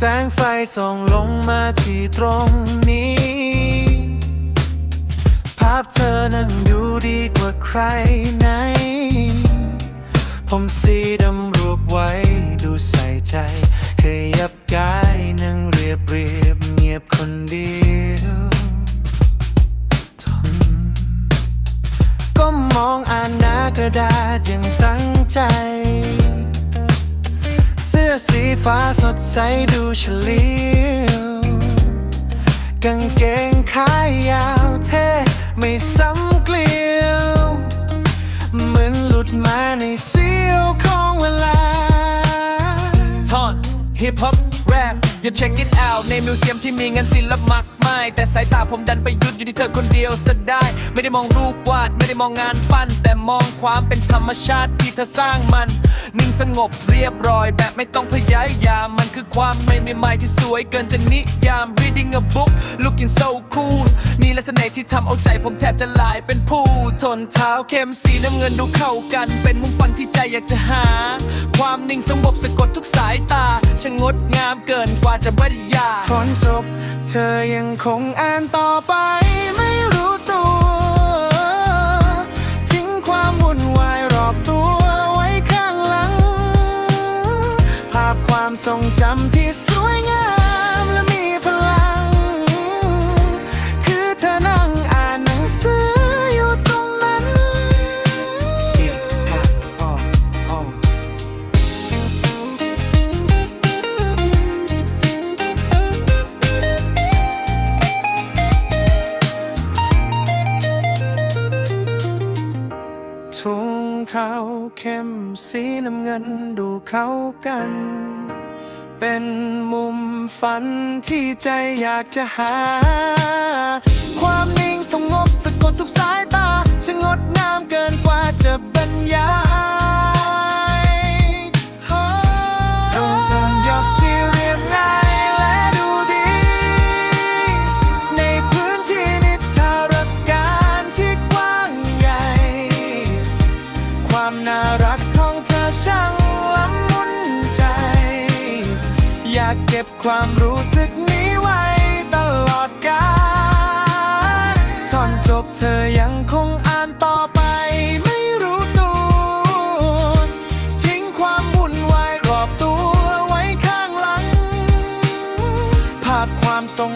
แสงไฟส่องลงมาที่ตรงนี้ ภาพเธอนั้นดูดีกว่าใครไหน ผมสีดำรูปไว้ดูใส่ใจ ขยับกายนั่งเรียบเรียบเงียบคนเดียวทนก็มองอ่านหน้ากระดาษอย่างตั้งใจ สื้อสีฟ้าสดใสดูเฉลียวกางเกงขายาวเท่ไม่ซ้ำเกลียวเหมือนหลุดมาในเสี้ยวของเวลาทอนฮิปฮอป อย่าเช็ค it out ในมิวเซียมที่มีเงินศิลปมากมาย แต่สายตาผมดันไปหยุดอยู่ที่เธอคนเดียวซะได้ ไม่ได้มองรูปวาด ไม่ได้มองงานปั้น แต่มองความเป็นธรรมชาติที่เธอสร้างมัน นิ่งสงบเรียบร้อย แบบไม่ต้องพยายาม มันคือความไม่ม่ใหม่ที่สวยเกินจะนิยาม reading a book looking so cool นี่แหละเสน่ห์ที่ทำเอาใจผมแทบจะลายเป็นผู้ทนเท้าเข้มสีน้ำเงินดูเข้ากัน เป็นมุมฟันที่ใจอยากจะหา ความนิ่งสงบสะกดทุกสายตาช่างงดงามเกินกว่าจะบรรยายก่อนจบ เธอยังคงอ่านต่อไปไม่รู้ตัว ทิ้งความวุ่นวายรอบตัวไว้ข้างหลัง ภาพความทรงจำที่ ทุงเท้าเข้มสีน้ำเงินดูเข้ากัน เป็นมุมฝันที่ใจอยากจะหา ความนิ่งสงบสะกดทุกสายตาช่างงด อยากเก็บความรู้สึกนี้ไว้ตลอดกาลตอนจบเธอยังคงอ่านต่อไปไม่รู้ตัวทิ้งความวุ่นวายรอบตัวไว้ข้างหลัง ภาพความทรง